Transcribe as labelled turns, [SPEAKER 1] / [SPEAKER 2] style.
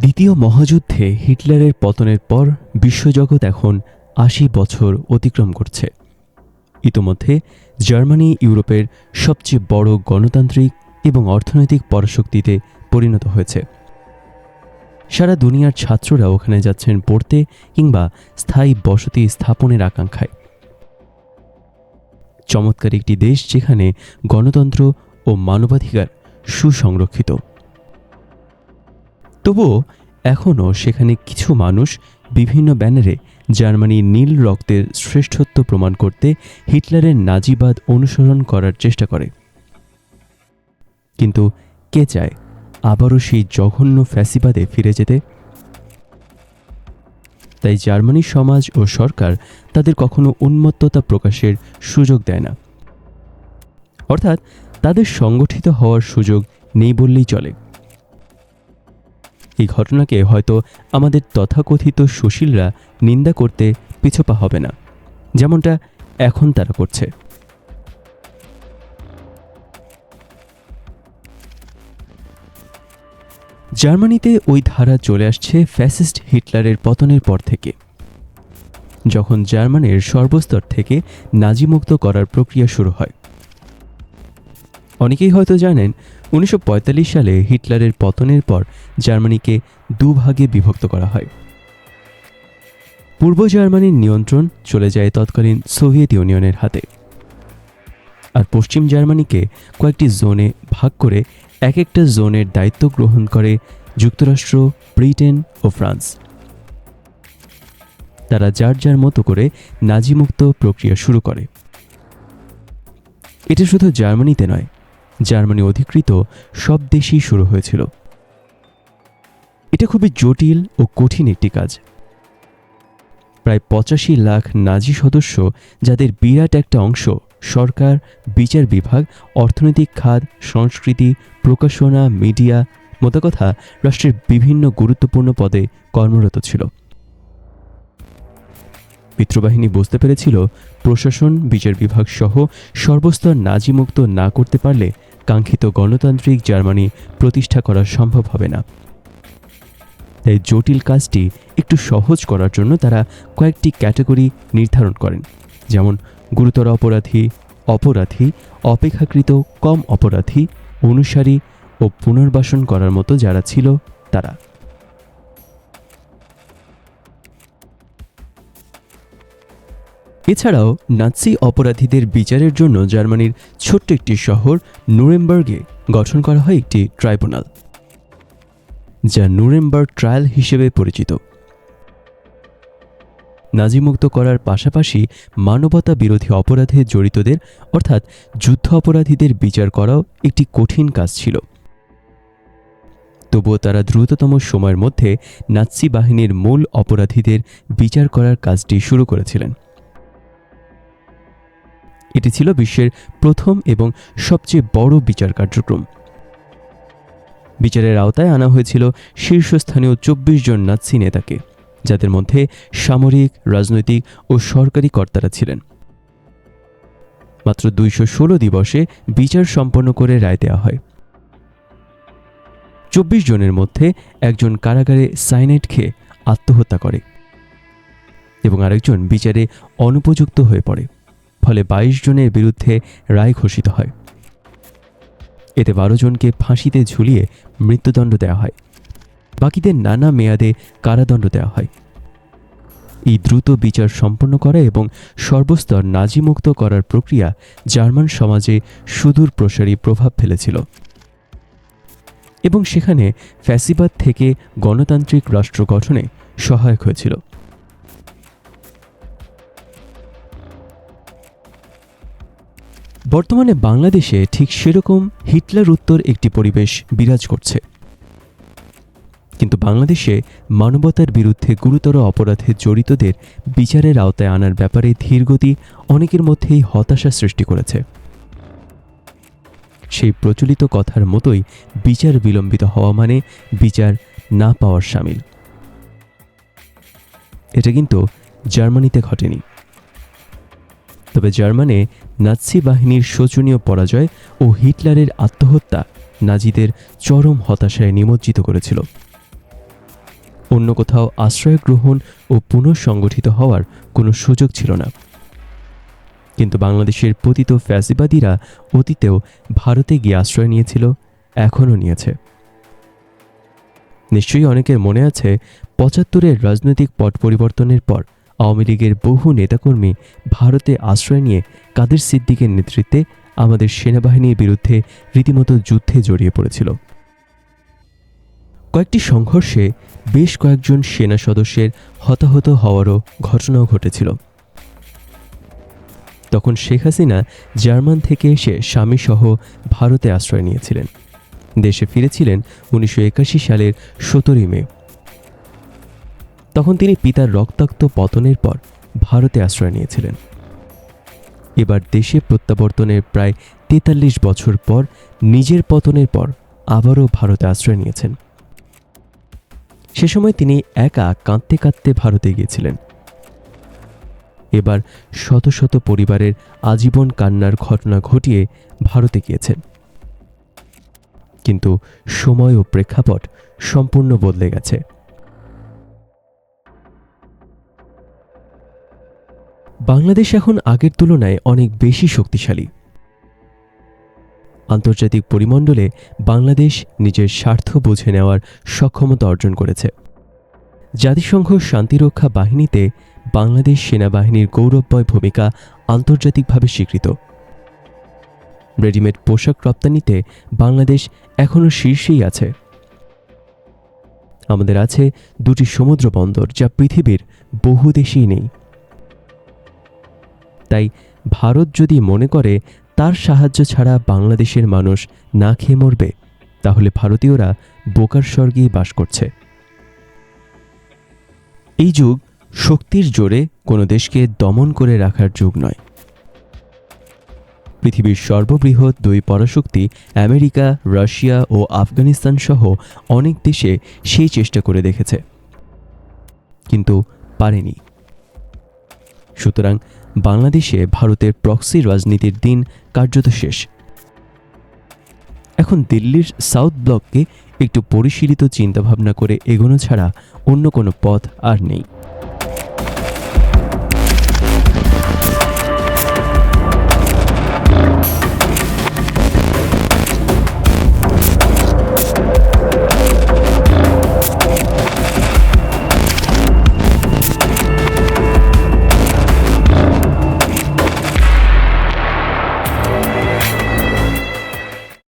[SPEAKER 1] দ্বিতীয় মহাযুদ্ধে হিটলারের পতনের পর বিশ্বজগৎ এখন আশি বছর অতিক্রম করছে। ইতোমধ্যে জার্মানি ইউরোপের সবচেয়ে বড় গণতান্ত্রিক এবং অর্থনৈতিক পরাশক্তিতে পরিণত হয়েছে। সারা দুনিয়ার ছাত্ররা ওখানে যাচ্ছেন পড়তে কিংবা স্থায়ী বসতি স্থাপনের আকাঙ্ক্ষায়। চমৎকার একটি দেশ যেখানে গণতন্ত্র ও মানবাধিকার সুসংরক্ষিত। তবুও এখনও সেখানে কিছু মানুষ বিভিন্ন ব্যানারে জার্মানির নীল রক্তের শ্রেষ্ঠত্ব প্রমাণ করতে হিটলারের নাজিবাদ অনুসরণ করার চেষ্টা করে। কিন্তু কে চায় আবারও সেই জঘন্য ফ্যাসিবাদে ফিরে যেতে? তাই জার্মানির সমাজ ও সরকার তাদের কখনো উন্মত্ততা প্রকাশের সুযোগ দেয় না। অর্থাৎ তাদের সংগঠিত হওয়ার সুযোগ নেই বললেই চলে। এই ঘটনাকে হয়তো আমাদের তথাকথিত সুশীলরা নিন্দা করতে পিছপা হবে না, যেমনটা এখন তারা করছে। জার্মানিতে ওই ধারা চলে আসছে ফ্যাসিস্ট হিটলারের পতনের পর থেকে। যখন জার্মানির সর্বস্তর থেকে নাজিমুক্ত করার প্রক্রিয়া শুরু হয় অনেকেই হয়তো জানেন, উনিশশো পঁয়তাল্লিশ সালে হিটলারের পতনের পর জার্মানিকে দুভাগে বিভক্ত করা হয়। পূর্ব জার্মানির নিয়ন্ত্রণ চলে যায় তৎকালীন সোভিয়েত ইউনিয়নের হাতে। আর পশ্চিম জার্মানিকে কয়েকটি জোনে ভাগ করে এক একটা জোনের দায়িত্ব গ্রহণ করে যুক্তরাষ্ট্র, ব্রিটেন ও ফ্রান্স। তারা যার যার মতো করে নাজিমুক্ত প্রক্রিয়া শুরু করে। এটা শুধু জার্মানিতে নয় জার্মানি অধিকৃত সব দেশেই শুরু হয়েছিল। এটা খুবই জটিল ও কঠিন একটি কাজ। প্রায় পঁচাশি লাখ নাজি সদস্য, যাদের বিরাট একটা অংশ সরকার, বিচার বিভাগ, অর্থনৈতিক খাত, সংস্কৃতি, প্রকাশনা, মিডিয়া মতো কথা রাষ্ট্রের বিভিন্ন গুরুত্বপূর্ণ পদে কর্মরত ছিল। মিত্রবাহিনী বুঝতে পেরেছিল, প্রশাসন, বিচার বিভাগ সহ সর্বস্তর নাজিমুক্ত না করতে পারলে কাঙ্ক্ষিত গণতান্ত্রিক জার্মানি প্রতিষ্ঠা করা সম্ভব হবে না। তাই জটিল কাজটি একটু সহজ করার জন্য তারা কয়েকটি ক্যাটাগরি নির্ধারণ করেন, যেমন গুরুতর অপরাধী অপরাধী, অপেক্ষাকৃত কম অপরাধী, অনুসারী ও পুনর্বাসন করার মতো যারা ছিল তারা। এছাড়াও নাৎসি অপরাধীদের বিচারের জন্য জার্মানির ছোট্ট একটি শহর নুরেমবার্গে গঠন করা হয় একটি ট্রাইব্যুনাল, যা নুরেমবার্গ ট্রায়াল হিসেবে পরিচিত। নাজিমুক্ত করার পাশাপাশি মানবতা বিরোধী অপরাধে জড়িতদের, অর্থাৎ যুদ্ধ অপরাধীদের বিচার করাও একটি কঠিন কাজ ছিল। তবুও তারা দ্রুততম সময়ের মধ্যে নাৎসি বাহিনীর মূল অপরাধীদের বিচার করার কাজটি শুরু করেছিলেন। এটি ছিল বিশ্বের প্রথম এবং সবচেয়ে বড় বিচার কার্যক্রম। বিচারের আওতায় আনা হয়েছিল শীর্ষস্থানীয় চব্বিশ জন নাৎসি নেতাকে, যাদের মধ্যে সামরিক, রাজনৈতিক ও সরকারি কর্তারা ছিলেন। মাত্র দুইশো ষোলো দিবসে বিচার সম্পন্ন করে রায় দেওয়া হয়। চব্বিশ জনের মধ্যে একজন কারাগারে সাইনাইড খেয়ে আত্মহত্যা করে এবং আরেকজন বিচারে অনুপযুক্ত হয়ে পড়ে। ফলে বাইশ জনের বিরুদ্ধে রায় ঘোষিত হয়। এতে বারো জনকে ফাঁসিতে ঝুলিয়ে মৃত্যুদণ্ড দেওয়া হয়। বাকিদের নানা মেয়াদে কারাদণ্ড দেওয়া হয়। এই দ্রুত বিচার সম্পন্ন করা এবং সর্বস্তর নাজিমুক্ত করার প্রক্রিয়া জার্মান সমাজে সুদূর প্রসারী প্রভাব ফেলেছিল। এবং সেখানে ফ্যাসিবাদ থেকে গণতান্ত্রিক রাষ্ট্র গঠনে সহায়ক হয়েছিল। বর্তমানে বাংলাদেশে ঠিক সেরকম হিটলার উত্তর একটি পরিবেশ বিরাজ করছে। কিন্তু বাংলাদেশে মানবতার বিরুদ্ধে গুরুতর অপরাধে জড়িতদের বিচারের আওতায় আনার ব্যাপারে ধীরগতি অনেকের মধ্যেই হতাশা সৃষ্টি করেছে। সেই প্রচলিত কথার মতোই বিচার বিলম্বিত হওয়া মানে বিচার না পাওয়ার সামিল। এটা কিন্তু জার্মানিতে ঘটেনি। তবে জার্মানে নাৎসি বাহিনীর শোচনীয় পরাজয় ও হিটলারের আত্মহত্যা নাজিদের চরম হতাশায় নিমজ্জিত করেছিল। অন্য কোথাও আশ্রয় গ্রহণ ও পুনঃসংগঠিত হওয়ার কোনো সুযোগ ছিল না। কিন্তু বাংলাদেশের পতিত ফ্যাসিবাদীরা অতীতেও ভারতে গিয়ে আশ্রয় নিয়েছিল, এখনও নিয়েছে। নিশ্চয়ই অনেকের মনে আছে, পঁচাত্তরের রাজনৈতিক পট পরিবর্তনের পর আওয়ামী লীগের বহু নেতাকর্মী ভারতে আশ্রয় নিয়ে কাদের সিদ্দিকের নেতৃত্বে আমাদের সেনাবাহিনীর বিরুদ্ধে রীতিমতো যুদ্ধে জড়িয়ে পড়েছিল। কয়েকটি সংঘর্ষে বেশ কয়েকজন সেনা সদস্যের হতাহত হওয়ারও ঘটনাও ঘটেছিল। তখন শেখ হাসিনা জার্মান থেকে এসে স্বামীসহ ভারতে আশ্রয় নিয়েছিলেন। দেশে ফিরেছিলেন উনিশশো একাশি সালের সতেরোই মে। তখন তিনি পিতার রক্তাক্ত পতনের পর ভারতে আশ্রয় নিয়েছিলেন। এবার দেশে প্রত্যাবর্তনের প্রায় তেতাল্লিশ বছর পর নিজের পতনের পর আবারও ভারতে আশ্রয় নিয়েছেন। সে সময় তিনি একা কাঁদতে কাঁদতে ভারতে গিয়েছিলেন। এবার শত শত পরিবারের আজীবন কান্নার ঘটনা ঘটিয়ে ভারতে গিয়েছেন। কিন্তু সময় ও প্রেক্ষাপট সম্পূর্ণ বদলে গেছে। বাংলাদেশ এখন আগের তুলনায় অনেক বেশি শক্তিশালী। আন্তর্জাতিক পরিমণ্ডলে বাংলাদেশ নিজের স্বার্থ বুঝে নেওয়ার সক্ষমতা অর্জন করেছে। জাতিসংঘ শান্তিরক্ষা বাহিনীতে বাংলাদেশ সেনাবাহিনীর গৌরবময় ভূমিকা আন্তর্জাতিকভাবে স্বীকৃত। রেডিমেড পোশাক রপ্তানিতে বাংলাদেশ এখনও শীর্ষেই আছে। আমাদের আছে দুটি সমুদ্র বন্দর যা পৃথিবীর বহু দেশেই নেই। তাই ভারত যদি মনে করে, তার সাহায্য ছাড়া বাংলাদেশের মানুষ না খেয়ে মরবে, তাহলে ভারতীয়রা বোকার স্বর্গেই বাস করছে। এই যুগ শক্তির জোরে কোনো দেশকে দমন করে রাখার যুগ নয়। পৃথিবীর সর্ববৃহৎ দুই পরাশক্তি, আমেরিকা, রাশিয়া ও আফগানিস্তান সহ অনেক দেশে সেই চেষ্টা করে দেখেছে। কিন্তু পারেনি। সুতরাং বাংলাদেশে ভারতের প্রক্সি রাজনীতির দিন কার্যত শেষ। এখন দিল্লির সাউথ ব্লককে একটু পরিশীলিত চিন্তাভাবনা করে এগোনো ছাড়া অন্য কোনো পথ আর নেই।